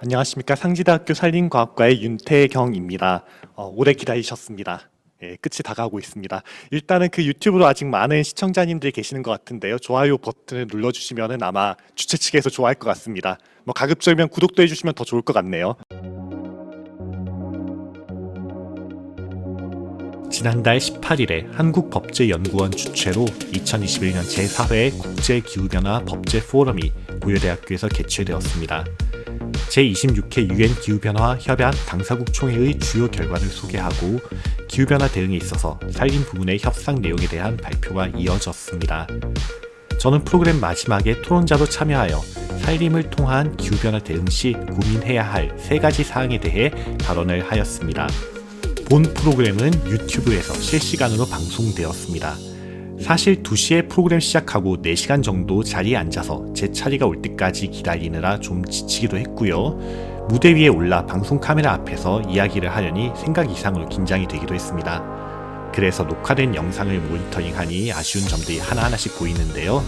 안녕하십니까 상지대학교 산림과학과의 윤태경입니다. 어, 오래 기다리셨습니다. 예, 끝이 다가오고 있습니다. 일단은 그 유튜브로 아직 많은 시청자님들이 계시는 것 같은데요. 좋아요 버튼을 눌러주시면 아마 주최 측에서 좋아할 것 같습니다. 뭐 가급적이면 구독도 해주시면 더 좋을 것 같네요. 지난달 18일에 한국법제연구원 주최로 2021년 제4회 국제기후변화 법제 포럼이 고려대학교에서 개최되었습니다. 제26회 유엔 기후변화 협약 당사국 총회의 주요 결과를 소개하고 기후변화 대응에 있어서 살림 부문의 협상 내용에 대한 발표가 이어졌습니다. 저는 프로그램 마지막에 토론자로 참여하여 살림을 통한 기후변화 대응 시 고민해야 할 세 가지 사항에 대해 발언을 하였습니다. 본 프로그램은 유튜브에서 실시간으로 방송되었습니다. 사실 2시에 프로그램 시작하고 4시간 정도 자리에 앉아서 제 차례가 올 때까지 기다리느라 좀 지치기도 했고요. 무대 위에 올라 방송 카메라 앞에서 이야기를 하려니 생각 이상으로 긴장이 되기도 했습니다. 그래서 녹화된 영상을 모니터링하니 아쉬운 점들이 하나하나씩 보이는데요.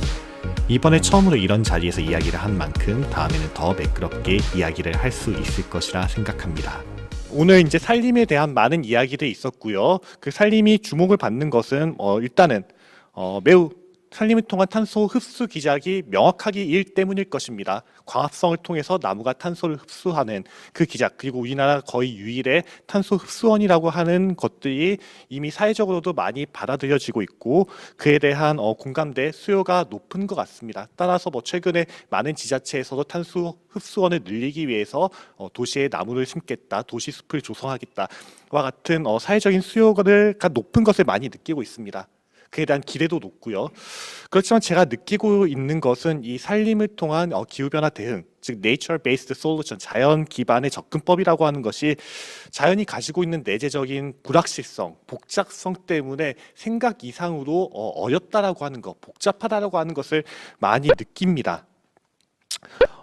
이번에 처음으로 이런 자리에서 이야기를 한 만큼 다음에는 더 매끄럽게 이야기를 할 수 있을 것이라 생각합니다. 오늘 이제 살림에 대한 많은 이야기들이 있었고요. 그 살림이 주목을 받는 것은 어, 일단은 어, 매우 산림을 통한 탄소 흡수 기작이 명확하기 때문일 것입니다. 광합성을 통해서 나무가 탄소를 흡수하는 그 기작 그리고 우리나라 거의 유일의 탄소 흡수원이라고 하는 것들이 이미 사회적으로도 많이 받아들여지고 있고 그에 대한 어, 공감대 수요가 높은 것 같습니다. 따라서 뭐 최근에 많은 지자체에서도 탄소 흡수원을 늘리기 위해서 어, 도시에 나무를 심겠다, 도시 숲을 조성하겠다와 같은 어, 사회적인 수요가 높은 것을 많이 느끼고 있습니다. 그에 대한 기대도 높고요. 그렇지만 제가 느끼고 있는 것은 이 살림을 통한 어, 기후변화 대응, 즉 nature based solution, 자연 기반의 접근법이라고 하는 것이 자연이 가지고 있는 내재적인 불확실성, 복잡성 때문에 생각 이상으로 어, 어렵다라고 하는 것, 복잡하다라고 하는 것을 많이 느낍니다.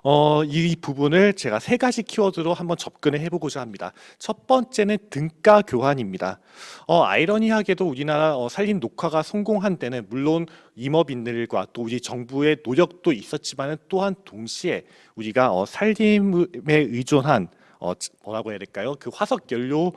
어, 이 부분을 제가 세 가지 키워드로 한번 접근을 해보고자 합니다. 첫 번째는 등가 교환입니다. 어, 아이러니하게도 우리나라 어, 산림 녹화가 성공한 때는 물론 임업인들과 또 우리 정부의 노력도 있었지만 또한 동시에 우리가 어, 산림에 의존한 어, 뭐라고 해야 될까요? 그 화석 연료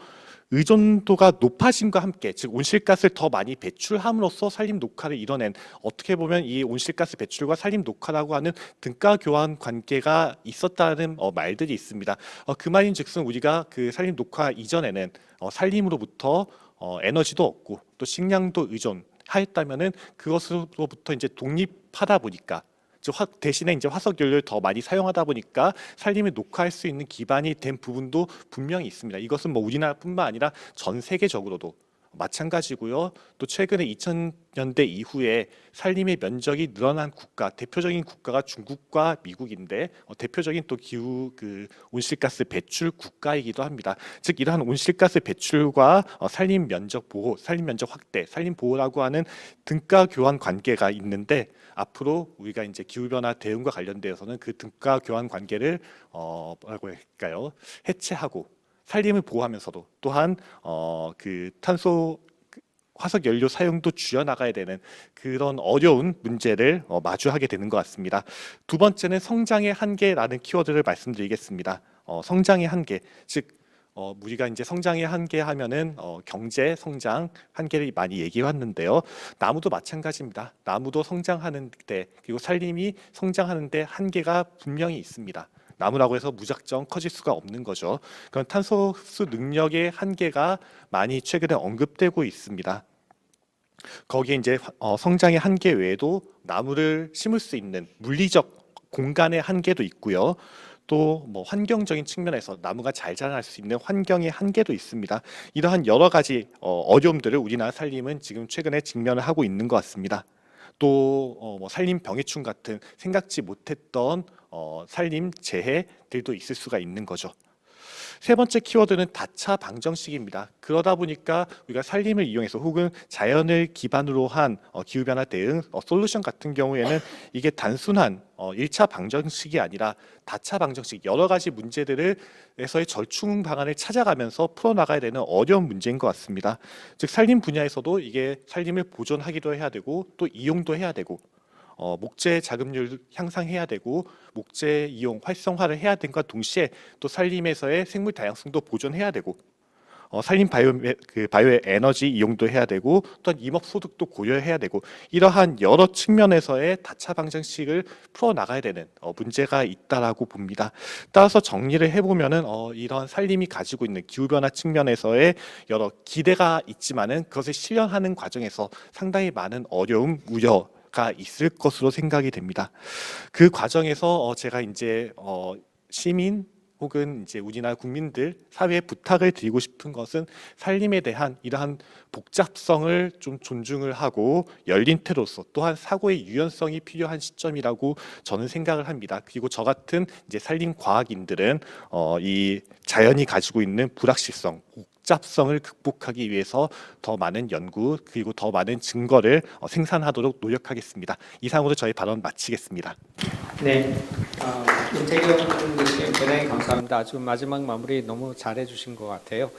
의존도가 높아짐과 함께 즉 온실가스를 더 많이 배출함으로써 산림 녹화를 이뤄낸 어떻게 보면 이 온실가스 배출과 산림 녹화라고 하는 등가 교환 관계가 있었다는 어, 말들이 있습니다. 어, 그 말인즉슨 우리가 그 산림 녹화 이전에는 어, 산림으로부터 어, 에너지도 얻고 또 식량도 의존하였다면은 그것으로부터 이제 독립하다 보니까 즉 화- 대신에 이제 화석 연료를 더 많이 사용하다 보니까 산림을 녹화할 수 있는 기반이 된 부분도 분명히 있습니다. 이것은 뭐 우리나라뿐만 아니라 전 세계적으로도 마찬가지고요. 또 최근에 2000년대 이후에 산림의 면적이 늘어난 국가 대표적인 국가가 중국과 미국인데 어, 대표적인 또 기후 그 온실가스 배출 국가이기도 합니다. 즉 이러한 온실가스 배출과 어, 산림 면적 보호, 산림 면적 확대, 산림 보호라고 하는 등가 교환 관계가 있는데 앞으로 우리가 이제 기후 변화 대응과 관련되어서는 그 등가 교환 관계를 어 뭐라고 할까요? 해체하고 산림을 보호하면서도 또한 어 그 탄소 그 화석 연료 사용도 줄여 나가야 되는 그런 어려운 문제를 어, 마주하게 되는 것 같습니다. 두 번째는 성장의 한계라는 키워드를 말씀드리겠습니다. 어, 성장의 한계, 즉 어, 우리가 이제 성장의 한계 하면은 어, 경제 성장 한계를 많이 얘기해 왔는데요. 나무도 마찬가지입니다. 나무도 성장하는데 그리고 산림이 성장하는데 한계가 분명히 있습니다. 나무라고 해서 무작정 커질 수가 없는 거죠. 그런 탄소 흡수 능력의 한계가 많이 최근에 언급되고 있습니다. 거기에 이제 어, 성장의 한계 외에도 나무를 심을 수 있는 물리적 공간의 한계도 있고요. 또뭐 환경적인 측면에서 나무가 잘 자랄 수 있는 환경의 한계도 있습니다. 이러한 여러 가지 어, 어려움들을 우리나라 산림은 지금 최근에 직면을 하고 있는 것 같습니다. 또 어, 뭐 산림 병해충 같은 생각지 못했던 어, 산림 재해들도 있을 수가 있는 거죠. 세 번째 키워드는 다차 방정식입니다. 그러다 보니까 우리가 산림을 이용해서 혹은 자연을 기반으로 한 어, 기후변화 대응 어, 솔루션 같은 경우에는 이게 단순한 어, 1차 방정식이 아니라 다차 방정식 여러 가지 문제들을 에서의 절충 방안을 찾아가면서 풀어나가야 되는 어려운 문제인 것 같습니다. 즉 산림 분야에서도 이게 산림을 보존하기도 해야 되고 또 이용도 해야 되고 어, 목재 자급률 향상해야 되고 목재 이용 활성화를 해야 된과 동시에 또 산림에서의 생물 다양성도 보존해야 되고 어, 산림 바이오 그 바이오 에너지 이용도 해야 되고 또한 임업 소득도 고려해야 되고 이러한 여러 측면에서의 다차 방정식을 풀어 나가야 되는 어, 문제가 있다라고 봅니다. 따라서 정리를 해보면은 어, 이런 산림이 가지고 있는 기후 변화 측면에서의 여러 기대가 있지만은 그것을 실현하는 과정에서 상당히 많은 어려움, 우려. 가 있을 것으로 생각이 됩니다. 그 과정에서 어, 제가 이제 어, 시민 혹은 이제 우리나라 국민들 사회에 부탁을 드리고 싶은 것은 살림에 대한 이러한 복잡성을 좀 존중을 하고 열린 태로서 또한 사고의 유연성이 필요한 시점이라고 저는 생각을 합니다. 그리고 저 같은 이제 산림 과학인들은 어, 이 자연이 가지고 있는 불확실성, 복잡성을 극복하기 위해서 더 많은 연구 그리고 더 많은 증거를 어, 생산하도록 노력하겠습니다. 이상으로 저희 발언 마치겠습니다. 네, 어, 윤태경 교수님 대단히 감사합니다. 아주 마지막 마무리 너무 잘해주신 것 같아요.